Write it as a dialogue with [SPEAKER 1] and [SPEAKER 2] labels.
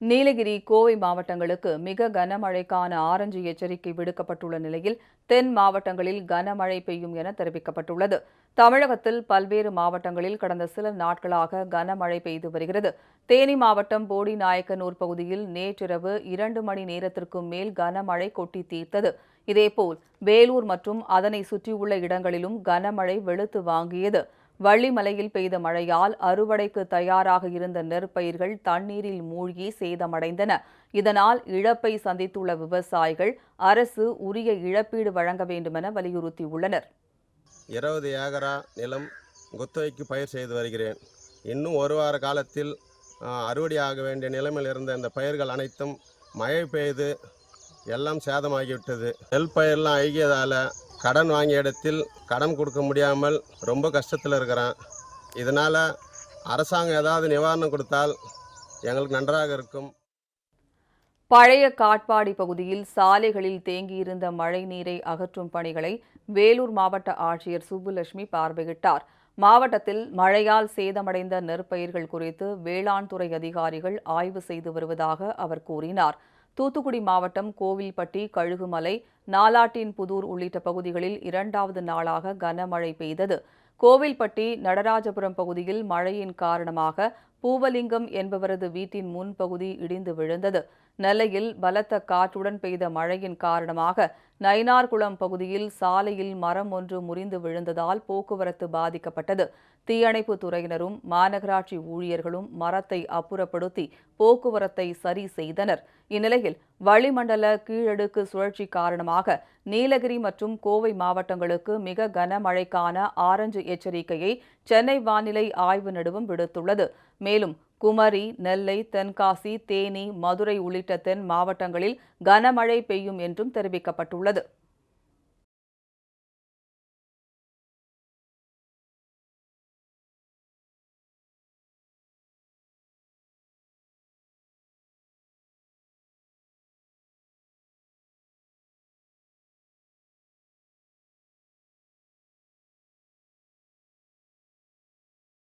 [SPEAKER 1] நீலகிரி கோவை மாவட்டங்களுக்கு மிக கனமழைக்கான ஆரஞ்சு எச்சரிக்கை விடுக்கப்பட்டுள்ள நிலையில் தென் மாவட்டங்களில் கனமழை பெய்யும் என தெரிவிக்கப்பட்டுள்ளது. தமிழகத்தில் பல்வேறு மாவட்டங்களில் கடந்த சில நாட்களாக கனமழை பெய்து வருகிறது. தேனி மாவட்டம் போடி நாயக்கனூர் பகுதியில் நேற்றிரவு இரண்டு மணி நேரத்திற்கும் மேல் கனமழை கொட்டி தீர்த்தது. இதேபோல் வேலூர் மற்றும் அதனை சுற்றியுள்ள இடங்களிலும் கனமழை வெளுத்து வாங்கியது. வள்ளிமலையில் பெய்த மழையால் அறுவடைக்கு தயாராக இருந்த நெற்பயிர்கள் தண்ணீரில் மூழ்கி சேதமடைந்தன. இதனால் இழப்பை சந்தித்துள்ள விவசாயிகள் அரசு உரிய இழப்பீடு வழங்க வேண்டுமென வலியுறுத்தியுள்ளனர்.
[SPEAKER 2] இருபது ஏகரா நிலம் குத்தகைக்கு பயிர் செய்து வருகிறேன். இன்னும் ஒரு வார காலத்தில் அறுவடை அறுவடையாக வேண்டிய நிலைமையில் இருந்த இந்த பயிர்கள் அனைத்தும் மழை பெய்து எல்லாம் சேதமாகிவிட்டது. நெல் பயிரெலாம் அழுகியதால் கடன் வாங்கிய இடத்தில் கடன் கொடுக்க முடியாமல் ரொம்ப கஷ்டத்தில் இருக்கிறேன். இதனால் அரசாங்கம் ஏதாவது நிவாரணம் கொடுத்தால் எங்களுக்கு நன்றாக இருக்கும்.
[SPEAKER 1] பழைய காட்பாடி பகுதியில் சாலைகளில் தேங்கியிருந்த மழை நீரை அகற்றும் பணிகளை வேலூர் மாவட்ட ஆட்சியர் சுப்புலட்சுமி பார்வையிட்டார். மாவட்டத்தில் மழையால் சேதமடைந்த நெற்பயிர்கள் குறித்து வேளாண் துறை அதிகாரிகள் ஆய்வு செய்து வருவதாக அவர் கூறினார். தூத்துக்குடி மாவட்டம் கோவில்பட்டி கழுகுமலை நாலாட்டின் புதூர் உள்ளிட்ட பகுதிகளில் இரண்டாவது நாளாக கனமழை பெய்தது. கோவில்பட்டி நடராஜபுரம் பகுதியில் மழையின் காரணமாக பூவலிங்கம் என்பவரது வீட்டின் முன்பகுதி இடிந்து விழுந்தது. நெல்லையில் பலத்த காற்றுடன் பெய்த மழையின் காரணமாக நயினார்குளம் பகுதியில் சாலையில் மரம் ஒன்று முறிந்து விழுந்ததால் போக்குவரத்து பாதிக்கப்பட்டது. தீயணைப்பு துறையினரும் மாநகராட்சி ஊழியர்களும் மரத்தை அப்புறப்படுத்தி போக்குவரத்தை சரி செய்தனர். இந்நிலையில் வளிமண்டல கீழடுக்கு சுழற்சி காரணமாக நீலகிரி மற்றும் கோவை மாவட்டங்களுக்கு மிக கனமழைக்கான ஆரஞ்சு எச்சரிக்கையை சென்னை வானிலை ஆய்வு நடுவம் விடுத்துள்ளது. மேலும் குமரி நெல்லை தென்காசி தேனி மதுரை உள்ளிட்ட தென் மாவட்டங்களில் கனமழை பெய்யும் என்றும் தெரிவிக்கப்பட்டுள்ளது.